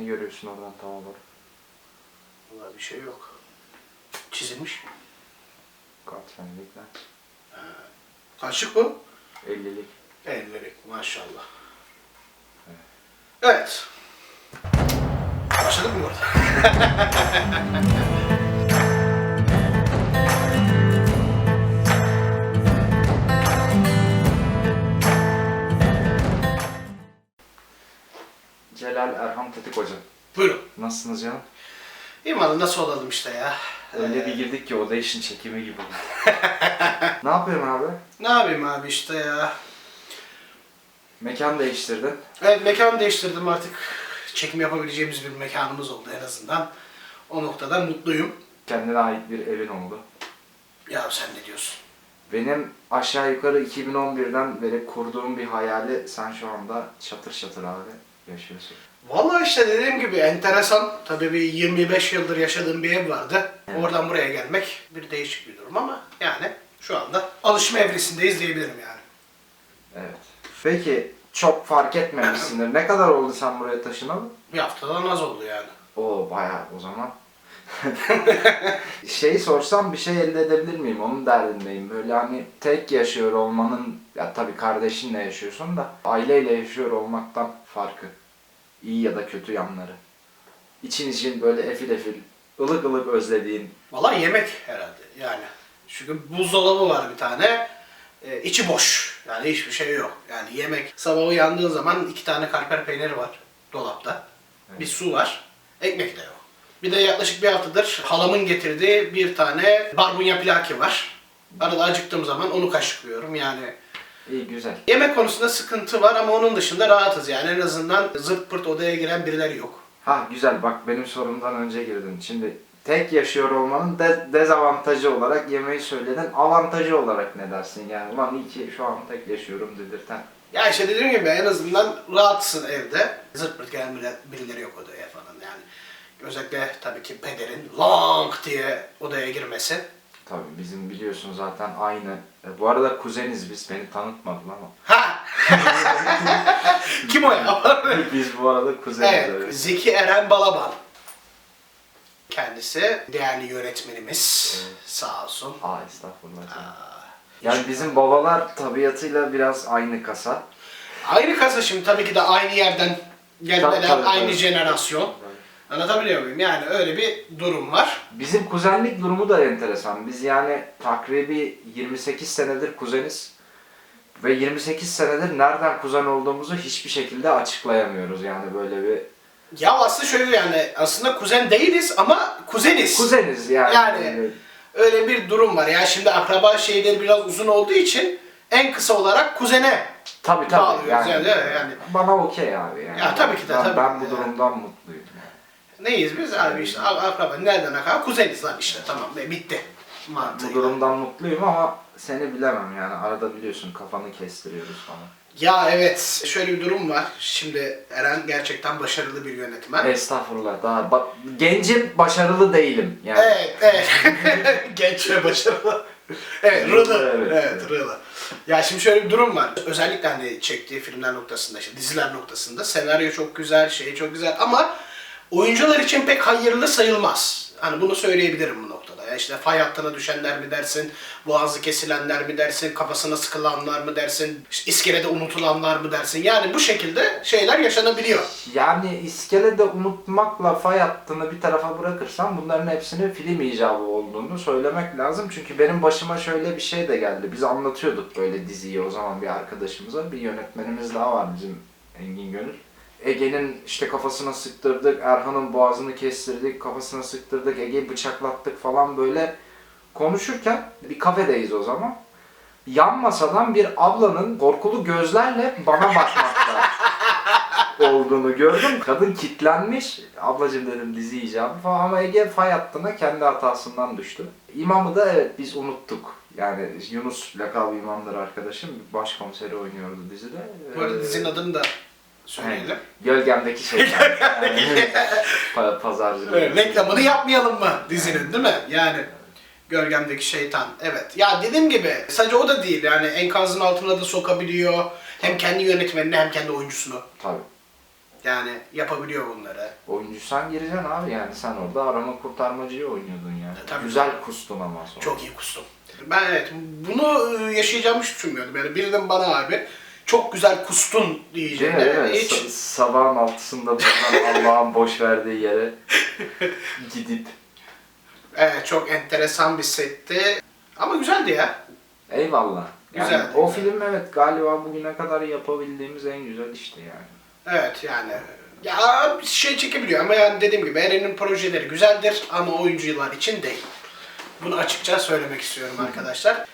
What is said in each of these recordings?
Ne görüyorsun oradan tam olarak? Vallahi bir şey yok. Çizilmiş. Katmerlikler. Kaçlık bu? 50'lik. Elleri maşallah. Evet. Başladık mı burada? Erhan Tetik Hoca. Buyurun. Nasılsınız canım? İmanı nasıl olalım işte ya. Öyle Ee, bir girdik ki Audition çekimi gibi oldu. ne yapıyorsun abi? Ne yapayım abi işte ya. Mekan değiştirdin. Evet mekan değiştirdim artık. Çekim yapabileceğimiz bir mekanımız oldu en azından. O noktada mutluyum. Kendine ait bir evin oldu. Ya sen ne diyorsun? Benim aşağı yukarı 2011'den beri kurduğum bir hayali sen şu anda çatır çatır abi yaşıyorsun. Vallahi işte dediğim gibi enteresan. Tabii bir 25 yıldır yaşadığım bir ev vardı. Evet. Oradan buraya gelmek bir değişik bir durum ama yani şu anda alışma evresindeyiz diyebilirim yani. Evet. Peki çok fark etmemişsindir. Ne kadar oldu sen buraya taşınalı? Bir haftadan az oldu yani. Oo bayağı o zaman. şey sorsam bir şey elde edebilir miyim? Onun derdindeyim. Böyle hani tek yaşıyor olmanın, ya tabii kardeşinle yaşıyorsun da aileyle yaşıyor olmaktan farkı. İyi ya da kötü yanları. İçin için böyle efil efil, ılık ılık özlediğin. Vallahi yemek herhalde yani. Çünkü buzdolabı var bir tane. Ee, içi boş. Yani hiçbir şey yok. Yani yemek. Sabah uyandığın zaman iki tane kalper peyniri var dolapta. Bir su var. Ekmek de yok. Bir de yaklaşık bir haftadır halamın getirdiği bir tane barbunya plaki var. Arada acıktığım zaman onu kaşıklıyorum yani. İyi güzel. Yemek konusunda sıkıntı var ama onun dışında rahatız yani. En azından zırt pırt odaya giren birileri yok. Ha güzel bak benim sorumdan önce girdin. Şimdi tek yaşıyor olmanın de- dezavantajı olarak yemeği söyledin. Avantajı olarak ne dersin yani? Ulan iyi ki şu an tek yaşıyorum dedirten. Ya işte dediğim gibi en azından rahatsın evde. Zırt pırt gelen biri- birileri yok odaya falan yani. Özellikle tabii ki pederin long diye odaya girmesi. Tabii bizim biliyorsun zaten aynı. E, bu arada kuzeniz biz beni tanıtmadın ama. Ha! Kim o ya? biz bu arada kuzeniz. evet, evet. Zeki Eren Balaban. Kendisi değerli yönetmenimiz. Sağ olsun. Aa estağfurullah. Aa, Yani bizim babalar tabiatıyla biraz aynı kasa. Aynı kasa şimdi tabii ki de aynı yerden gelmeler, aynı tabii. jenerasyon. Anlatabiliyor muyum? Yani öyle bir durum var. Bizim kuzenlik durumu da enteresan. Biz yani takribi 28 senedir kuzeniz. Ve 28 senedir nereden kuzen olduğumuzu hiçbir şekilde açıklayamıyoruz yani böyle bir... Ya aslında şöyle yani aslında kuzen değiliz ama kuzeniz. Kuzeniz yani. Yani- Böyle- Öyle bir durum var. Ya şimdi akraba şeyleri biraz uzun olduğu için en kısa olarak kuzene. Tabii tabii. Bağlıyoruz Yani, yani, yani. Bana okey abi yani. Ya tabii ki de, Ben, tabii ben ki bu de. durumdan mutluyum. Neyiz biz abi işte ak- akraba nereden akraba kuzeniz lan işte tamam be bitti. Bu durumdan mutluyum ama seni bilemem yani. Arada biliyorsun kafanı kestiriyoruz falan. Ya evet şöyle bir durum var. Şimdi Eren gerçekten başarılı bir yönetmen. Estağfurullah. Daha ba- gencim başarılı değilim. Yani. Evet, evet. Genç ve başarılı. Evet, Rılı. Evet, Evet, evet. Rılı. Ya şimdi şöyle bir durum var. Özellikle hani çektiği filmler noktasında, işte diziler noktasında senaryo çok güzel, şey çok güzel ama oyuncular için pek hayırlı sayılmaz. Hani bunu söyleyebilirim bu noktada. Ya işte fay hattına düşenler mi dersin, boğazı kesilenler mi dersin, kafasına sıkılanlar mı dersin, işte iskelede unutulanlar mı dersin. Yani bu şekilde şeyler yaşanabiliyor. Yani iskelede unutmakla fay hattını bir tarafa bırakırsam bunların hepsinin film icabı olduğunu söylemek lazım. Çünkü benim başıma şöyle bir şey de geldi. Biz anlatıyorduk böyle diziyi o zaman bir arkadaşımıza. Bir yönetmenimiz daha var bizim Engin Gönül. Ege'nin işte kafasına sıktırdık, Erhan'ın boğazını kestirdik, kafasına sıktırdık, Ege'yi bıçaklattık falan böyle konuşurken bir kafedeyiz o zaman. Yan masadan bir ablanın korkulu gözlerle bana bakmakta olduğunu gördüm. Kadın kitlenmiş. Ablacım dedim dizi falan ama Ege fay hattına kendi hatasından düştü. İmamı da evet biz unuttuk. Yani Yunus lakabı imamdır arkadaşım. Başkomiseri oynuyordu dizide. Bu arada Ee, dizinin adını da söyleyelim. Gölgemdeki şeytan. Yani, pa- pazarcılık. Evet, reklamını yapmayalım mı dizinin değil mi? Yani gölgemdeki şeytan. Evet. Ya dediğim gibi sadece o da değil yani enkazın altına da sokabiliyor. Hem kendi yönetmenini hem kendi oyuncusunu. Tabii. Yani yapabiliyor bunları. Oyuncusan gireceksin abi yani sen orada arama kurtarmacıyı oynuyordun yani. E, tabii. Güzel kustun ama sonra. Çok iyi kustum. Ben evet bunu e, yaşayacağımı hiç düşünmüyordum. Yani birinin bana abi çok güzel kustun diyeceğine Değil mi? hiç Sa- sabahın altısında buradan Allah'ın boş verdiği yere gidip evet, çok enteresan bir setti. Ama güzeldi ya. eyvallah. Yani Güzeldi, o güzel. film evet galiba bugüne kadar yapabildiğimiz en güzel işte yani. Evet yani ya bir şey çekebiliyor ama yani dediğim gibi Eren'in projeleri güzeldir ama oyuncular için değil. Bunu açıkça söylemek istiyorum arkadaşlar.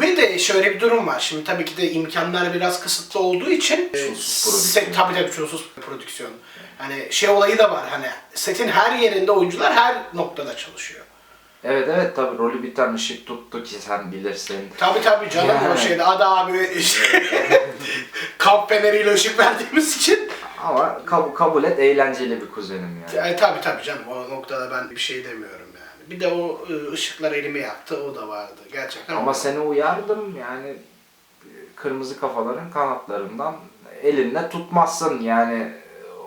Bir de şöyle bir durum var. Şimdi tabii ki de imkanlar biraz kısıtlı olduğu için e, Çulsuz set, tabii tabii çulsuz prodüksiyon. Hani şey olayı da var hani setin her yerinde oyuncular her noktada çalışıyor. Evet evet tabi rolü bir tane ışık tuttu ki sen bilirsin. Tabii tabii canım o Yani. şeyde Ada abi işte kamp feneriyle ışık verdiğimiz için Ama kabul, kabul et eğlenceli bir kuzenim yani. E, tabii tabii canım o noktada ben bir şey demiyorum. Bir de o e, ışıklar elime yaktı o da vardı gerçekten. Ama seni uyardım yani e, kırmızı kafaların kanatlarından elinde tutmazsın yani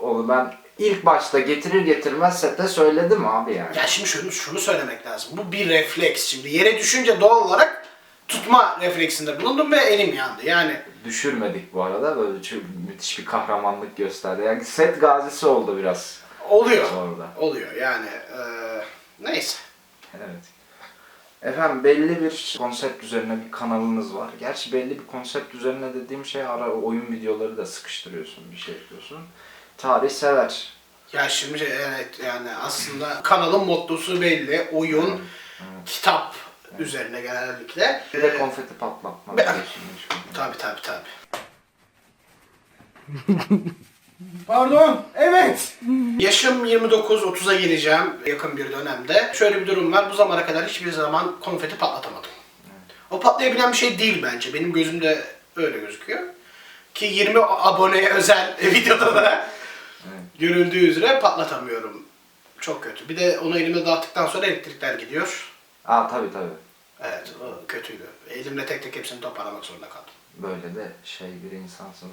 onu ben ilk başta getirir getirmez sete söyledim abi yani. Ya şimdi şunu, şunu söylemek lazım. Bu bir refleks. Şimdi yere düşünce doğal olarak tutma refleksinde bulundum ve elim yandı. Yani Düşürmedik bu arada böyle müthiş bir kahramanlık gösterdi. Yani set gazisi oldu biraz oluyor. orada. Oluyor yani. e, neyse. Evet. Efendim belli bir konsept üzerine bir kanalınız var. Gerçi belli bir konsept üzerine dediğim şey ara oyun videoları da sıkıştırıyorsun, bir şey yapıyorsun. Tarih sever. Ya şimdi evet yani aslında kanalın mottosu belli. Oyun, kitap üzerine genellikle. Bir de konfeti patlatma. Be- biliyorsun, meşhur. Pardon, evet. Yaşım 29-30'a gireceğim yakın bir dönemde. Şöyle bir durum var, bu zamana kadar hiçbir zaman konfeti patlatamadım. O patlayabilen bir şey değil bence, benim gözümde öyle gözüküyor. Ki 20 aboneye özel videoda da görüldüğü üzere patlatamıyorum. Çok kötü. Bir de onu elime dağıttıktan sonra elektrikler gidiyor. Aa tabii tabii. Evet, o kötüydü. Elimle tek tek hepsini toparlamak zorunda kaldım. Böyle de şey bir insansın.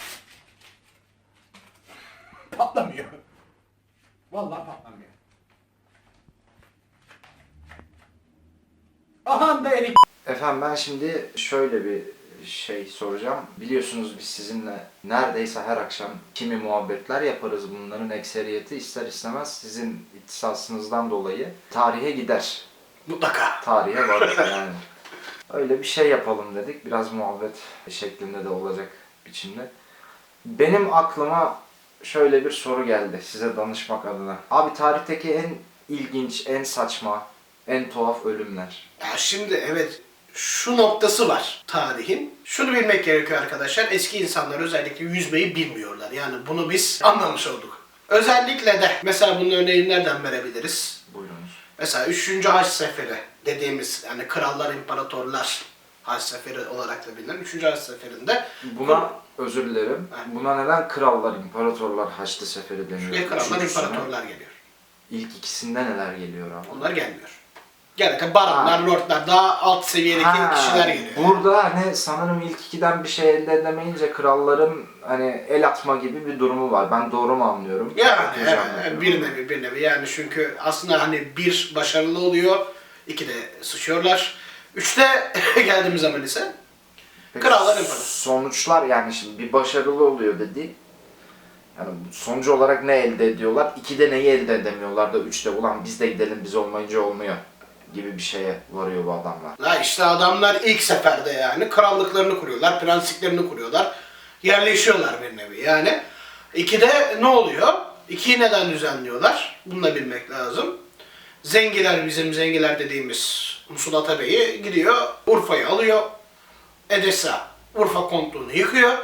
Patlamıyor. Vallahi patlamıyor. Aha da erik. Efendim ben şimdi şöyle bir şey soracağım. Biliyorsunuz biz sizinle neredeyse her akşam kimi muhabbetler yaparız. Bunların ekseriyeti ister istemez sizin ihtisasınızdan dolayı tarihe gider. Mutlaka. Tarihe varır yani. Öyle bir şey yapalım dedik. Biraz muhabbet şeklinde de olacak biçimde. Benim aklıma şöyle bir soru geldi size danışmak adına. Abi tarihteki en ilginç, en saçma, en tuhaf ölümler. Ya şimdi evet şu noktası var tarihin. Şunu bilmek gerekiyor arkadaşlar. Eski insanlar özellikle yüzmeyi bilmiyorlar. Yani bunu biz anlamış olduk. Özellikle de mesela bunun örneğini nereden verebiliriz? Buyurunuz. Mesela 3. Haç Seferi dediğimiz yani krallar, imparatorlar Haç Seferi olarak da bilinen 3. Haç Seferinde Buna özür dilerim. Ha. Buna neden krallar, imparatorlar Haçlı Seferi deniyor? ve krallar, imparatorlar geliyor. İlk ikisinde neler geliyor abi? Onlar gelmiyor. Genellikle baronlar, lordlar, daha alt seviyedeki Ha, kişiler geliyor. Burada hani sanırım ilk ikiden bir şey elde edemeyince kralların hani el atma gibi bir durumu var. Ben doğru mu anlıyorum? Yani evet, bir nevi bir nevi yani çünkü aslında hani bir başarılı oluyor, iki de sıçıyorlar. Üçte geldiğimiz zaman ise Peki krallar imparator. Sonuçlar yani şimdi bir başarılı oluyor dedi. Yani sonucu olarak ne elde ediyorlar? İkide neyi elde edemiyorlar da üçte ulan biz de gidelim biz olmayınca olmuyor gibi bir şeye varıyor bu adamlar. La işte adamlar ilk seferde yani krallıklarını kuruyorlar, prensliklerini kuruyorlar, yerleşiyorlar bir nevi yani. İkide ne oluyor? İkiyi neden düzenliyorlar? Bunu da bilmek lazım. Zengiler bizim zengiler dediğimiz Musulat Bey'i gidiyor Urfa'yı alıyor. Edessa Urfa kontluğunu yıkıyor.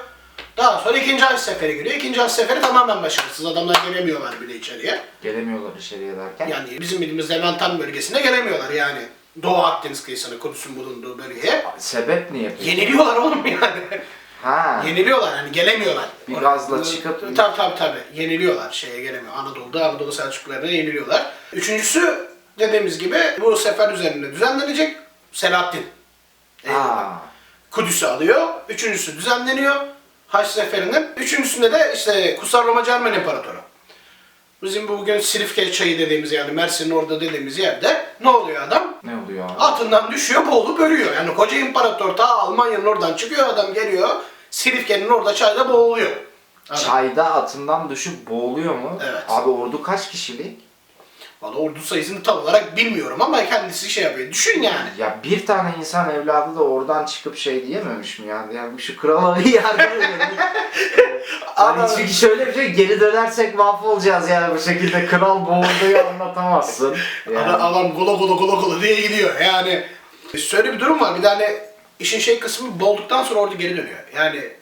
Daha sonra ikinci Haç Seferi giriyor. İkinci Haç Seferi tamamen başarısız. Adamlar gelemiyorlar bile içeriye. Gelemiyorlar içeriye derken. Yani bizim bildiğimiz Levantan bölgesine gelemiyorlar yani. Doğu Akdeniz kıyısına, Kudüs'ün bulunduğu bölgeye. Sebep niye peki? Yeniliyorlar oğlum yani. Ha. Yeniliyorlar yani gelemiyorlar. Bir gazla çıkıp- Tabi tabi tabi yeniliyorlar şeye gelemiyor. Anadolu'da Anadolu Selçuklularına yeniliyorlar. Üçüncüsü dediğimiz gibi bu sefer üzerinde düzenlenecek Selahaddin. Eyvallah. Kudüs'ü alıyor. Üçüncüsü düzenleniyor. Haç seferinin. Üçüncüsünde de işte Kutsal Roma Cermen İmparatoru. Bizim bu bugün Silifke çayı dediğimiz yani Mersin'in orada dediğimiz yerde ne oluyor adam? Ne oluyor abi? Atından düşüyor, boğulup ölüyor. Yani koca imparator ta Almanya'nın oradan çıkıyor adam geliyor. Silifke'nin orada çayda boğuluyor. Adam. Çayda atından düşüp boğuluyor mu? Evet. Abi ordu kaç kişilik? Valla ordu sayısını tam olarak bilmiyorum ama kendisi şey yapıyor. Düşün yani. Ya bir tane insan evladı da oradan çıkıp şey diyememiş mi yani? Yani şu krala yardım. Ama- hani çünkü şöyle bir şey geri dönersek mahvolacağız yani bu şekilde kral boğulduğu anlatamazsın. Yani. Adam, adam gola gola gola gola diye gidiyor. Yani şöyle bir durum var. Bir tane işin şey kısmı boğulduktan sonra ordu geri dönüyor. Yani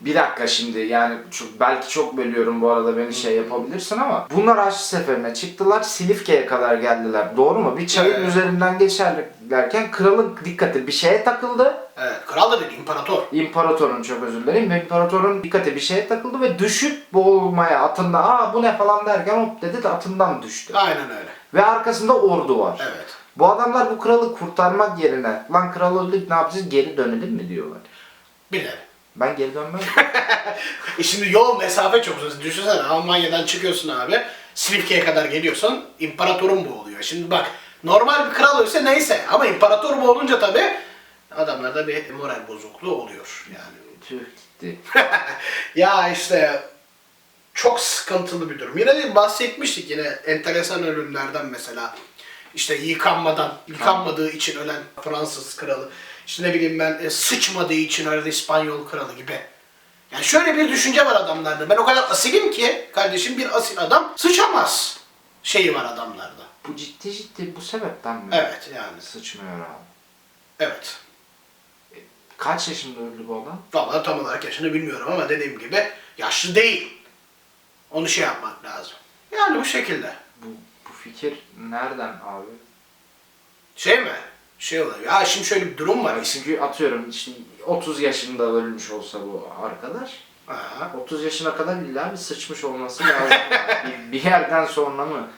Bir dakika şimdi yani çok, belki çok bölüyorum bu arada beni şey yapabilirsin ama bunlar Haçlı Seferi'ne çıktılar Silifke'ye kadar geldiler doğru mu? Bir çayın Evet. üzerinden geçerlerken kralın dikkati bir şeye takıldı. evet, kral da değil, imparator. İmparatorun çok özür dilerim. İmparatorun dikkati bir şeye takıldı ve düşüp boğulmaya atında aa bu ne falan derken hop dedi de atından düştü. Aynen öyle. Ve arkasında ordu var. Evet. Bu adamlar bu kralı kurtarmak yerine lan kral öldük ne yapacağız geri dönelim mi diyorlar. Bilelim. Ben geri dönmem. E şimdi yol mesafe çok uzun. Düşünsene Almanya'dan çıkıyorsun abi. Silifke'ye kadar geliyorsun. İmparatorun boğuluyor. Şimdi bak normal bir kral ölse neyse ama imparator boğulunca tabi adamlarda bir moral bozukluğu oluyor yani. Tüh gitti. Ya işte çok sıkıntılı bir durum. Yine de bahsetmiştik yine enteresan ölümlerden mesela. İşte yıkanmadan, yıkanmadığı için ölen Fransız kralı. İşte ne bileyim ben e, sıçmadığı için ölen İspanyol kralı gibi. Yani şöyle bir düşünce var adamlarda. Ben o kadar asilim ki kardeşim bir asil adam sıçamaz şeyi var adamlarda. Bu ciddi ciddi bu sebepten mi? Evet yani. Sıçmıyor abi. Evet. Kaç yaşında öldü bu adam? Vallahi tam olarak yaşını bilmiyorum ama dediğim gibi yaşlı değil. Onu şey yapmak lazım. Yani bu şekilde. Bu, bu fikir nereden abi? Şey mi? Şey oluyor. Ya şimdi şöyle bir durum var. Yani çünkü atıyorum işte 30 yaşında ölmüş olsa bu arkadaş Ha. 30 yaşına kadar illa bir sıçmış olması lazım. yani. bir, bir yerden sonra mı?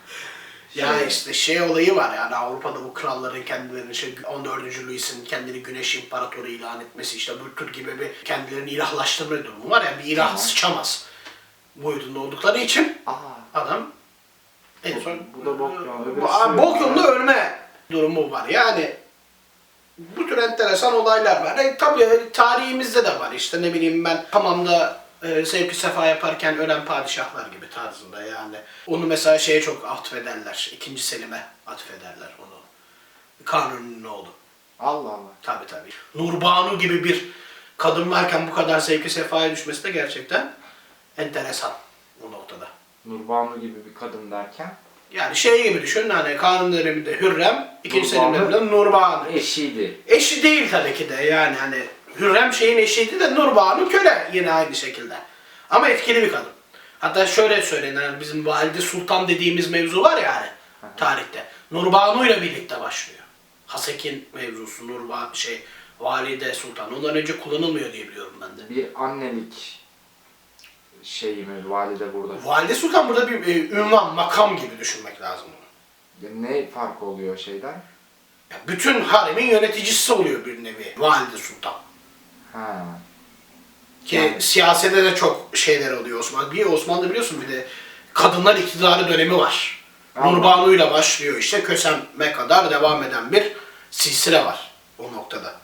Ya Şey- işte şey olayı var yani Avrupa'da bu kralların kendilerini şey 14. Louis'in kendini güneş imparatoru ilan etmesi işte bu tür gibi bir kendilerini ilahlaştırma durumu var ya bir ilah Tamam. sıçamaz. Boyutunda oldukları için Aa, adam en Bu- son bu da bok Bu- sürüyor. bok yolunda ölme durumu var. Yani bu tür enteresan olaylar var. E, tabii tarihimizde de var. İşte ne bileyim ben hamamda e, sevki sefa yaparken ölen padişahlar gibi tarzında yani. Onu mesela şeye çok atfederler. İkinci Selim'e atfederler onu. Kanuni'nin oğlu. Allah Allah. Tabii tabii. Nurbanu gibi bir kadın varken bu kadar sevki sefaya düşmesi de gerçekten enteresan bu noktada. Nurbanu gibi bir kadın derken Yani şey gibi düşün hani Kanun döneminde Hürrem, ikinci. Selim döneminde Nurbanu. eşiydi. Eşi değil tabii ki de yani hani Hürrem şeyin eşiydi de Nurbanu köle yine aynı şekilde. Ama etkili bir kadın. Hatta şöyle söyleyin hani bizim Valide Sultan dediğimiz mevzu var ya hani tarihte. Nurbanu ile birlikte başlıyor. Hasek'in mevzusu Nurba şey Valide Sultan. Ondan önce kullanılmıyor diye biliyorum ben de. Bir annelik şeyi mi valide burada? Valide Sultan burada bir e, ünvan, makam gibi düşünmek lazım bunu. Ya Ne fark oluyor şeyden? Ya bütün haremin yöneticisi oluyor bir nevi Valide Sultan. Ha. Ki Yani- siyasete de çok şeyler oluyor Osmanlı. Bir Osmanlı'da biliyorsun bir de kadınlar iktidarı dönemi var. Allah. Nurbanu'yla başlıyor işte Kösem'e kadar devam eden bir silsile var o noktada.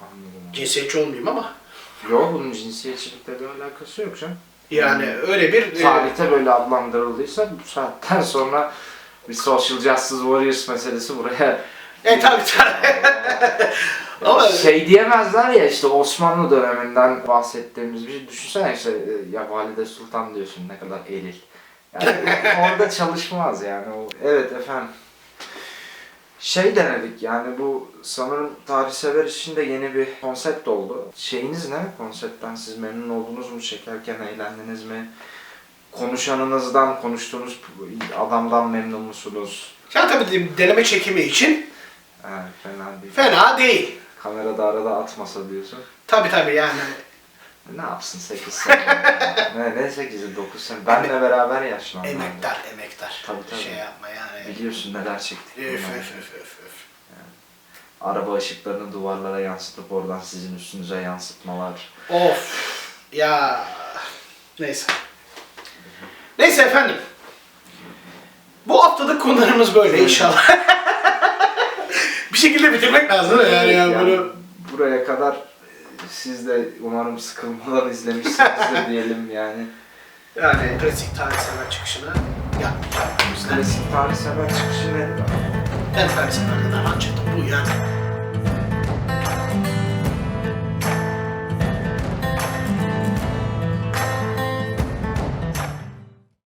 Anladım. Cinsiyetçi olmayayım ama Yok bunun cinsiyetçilikle bir alakası yok canım. yani öyle bir e, Tarihte böyle adlandırıldıysa bu saatten sonra bir social justice warriors meselesi buraya e tabii tabii. Ama- şey diyemezler ya işte Osmanlı döneminden bahsettiğimiz bir şey. Düşünsene işte e, ya Valide Sultan diyorsun ne kadar eril. Yani orada çalışmaz yani. O, evet efendim. Şey denedik yani bu sanırım tarihsever için de yeni bir konsept oldu. Şeyiniz ne konseptten? Siz memnun oldunuz mu? Çekerken eğlendiniz mi? Konuşanınızdan, konuştuğunuz adamdan memnun musunuz? ya tabii deneme çekimi için Ha, fena değil. fena değil. Kamerada arada atmasa diyorsun. Tabii tabii yani. Ne yapsın 8 sene? ne, ne 8'i 9 sene? Benle beraber yaşlandım. Emektar, emektar. Tabii, tabii. Şey yapma yani. Biliyorsun neler çektik. Öf bunlar. öf öf öf öf. araba ışıklarını duvarlara yansıtıp oradan sizin üstünüze yansıtmalar. Of. Ya. Neyse. Neyse efendim. Bu haftalık konularımız böyle inşallah. bir şekilde bitirmek lazım? Yani, yani Yani bunu buraya kadar siz de umarım sıkılmadan izlemişsinizdir diyelim yani. yani klasik tarihsever çıkışını yapmayacağım. Klasik tarih sever çıkışı nedir? ben tarihseverden hemen çıktım.